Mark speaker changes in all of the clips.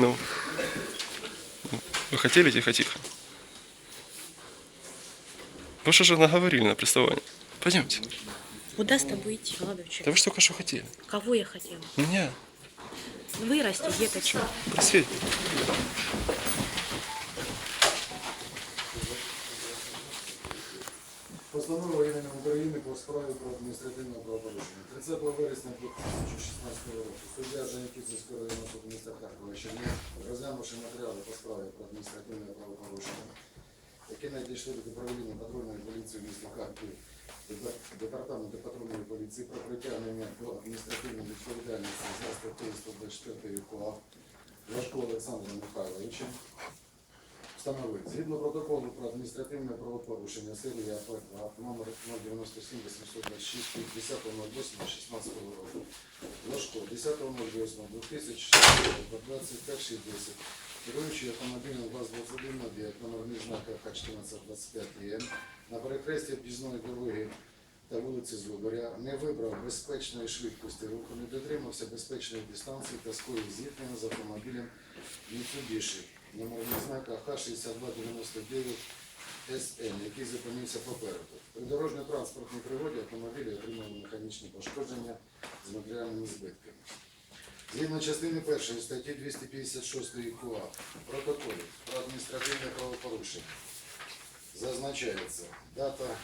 Speaker 1: Ну. Вы хотели тихо-тихо? Вы что же наговорили на приставание? Пойдемте.
Speaker 2: Куда с тобой идти, молодой
Speaker 1: Да
Speaker 2: человек?
Speaker 1: вы же только что хотели.
Speaker 2: Кого я хотела?
Speaker 1: Меня.
Speaker 2: Вырасти деточка.
Speaker 1: Просветь.
Speaker 3: Постанова Євгена України по справі про адміністративне правопорушення. 30 вересня 2016 року суддя Жаніківського районного суду міста Харкова Чернігів, розглянувши матеріали по справі про адміністративне правопорушення, які надійшли до управління патрульної поліції в місті Харків, департаменту патрульної поліції про притягнення до адміністративної відповідальності за статтею 124 КОАП Важкого Олександра Михайловича, Встановити. Згідно протоколу про адміністративне правопорушення серії АП2 номер 097 826 від 10.08.16 року. Ложко 10.08.2016 10 Керуючий автомобілем ВАЗ-21 як номерний знак Х1425ЄМ на перехресті об'їзної дороги вулиці Зубаря не вибрав безпечної швидкості руху, не дотримався безпечної дистанції та скоїв зіткнення з автомобілем Mitsubishi номерний знак АХ-6299 СН, який зупинився попереду. При дорожньо-транспортній пригоді автомобілі отримали механічні пошкодження з матеріальними збитками. Згідно частини першої статті 256 КУАП протоколі про адміністративне правопорушення зазначається дата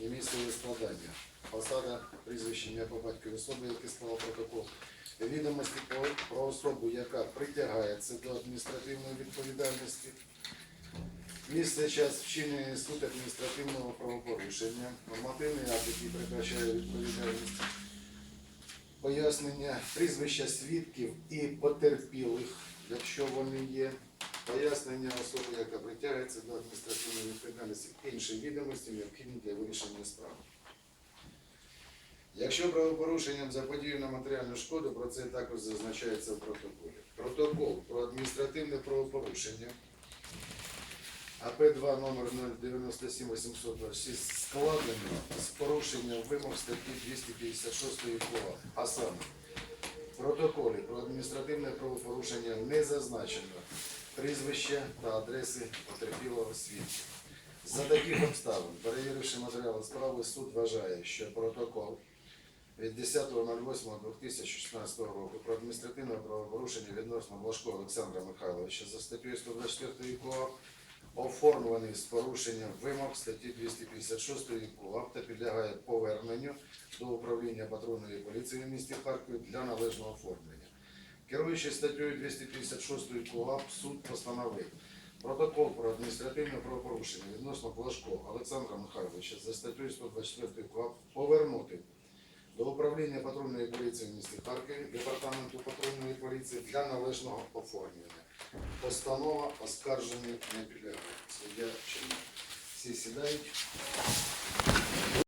Speaker 3: і місце складання, посада, прізвище, ім'я по батькові особи, яке склав протокол, відомості про, особу, яка притягається до адміністративної відповідальності, місце, час вчинення суть адміністративного правопорушення, нормативний акт, який передбачає відповідальність, пояснення прізвища свідків і потерпілих, якщо вони є, пояснення особи, яка притягується до адміністративної відповідальності, інші відомості необхідні для вирішення справи. Якщо правопорушенням заподіяно матеріальну шкоду, про це також зазначається в протоколі. Протокол про адміністративне правопорушення АП2 номер 097 826 складено з порушенням вимог статті 256 КОА, а саме в протоколі про адміністративне правопорушення не зазначено прізвища та адреси потерпілого свідка. За таких обставин, перевіривши матеріали справи, суд вважає, що протокол від 10.08.2016 року про адміністративне правопорушення відносно Блажко Олександра Михайловича за статтею 124 КОАП оформлений з порушенням вимог статті 256 КОАП та підлягає поверненню до управління патрульної поліції в місті Харкові для належного оформлення. Керуючи статтею 256 КОАП, суд постановив протокол про адміністративне правопорушення відносно Блажко Олександра Михайловича за статтею 124 КОАП повернути до управління патрульної поліції в місті Харкові, департаменту патрульної поліції для належного оформлення. Постанова оскарження не підлягає. Суддя Чернов. Всі сідають.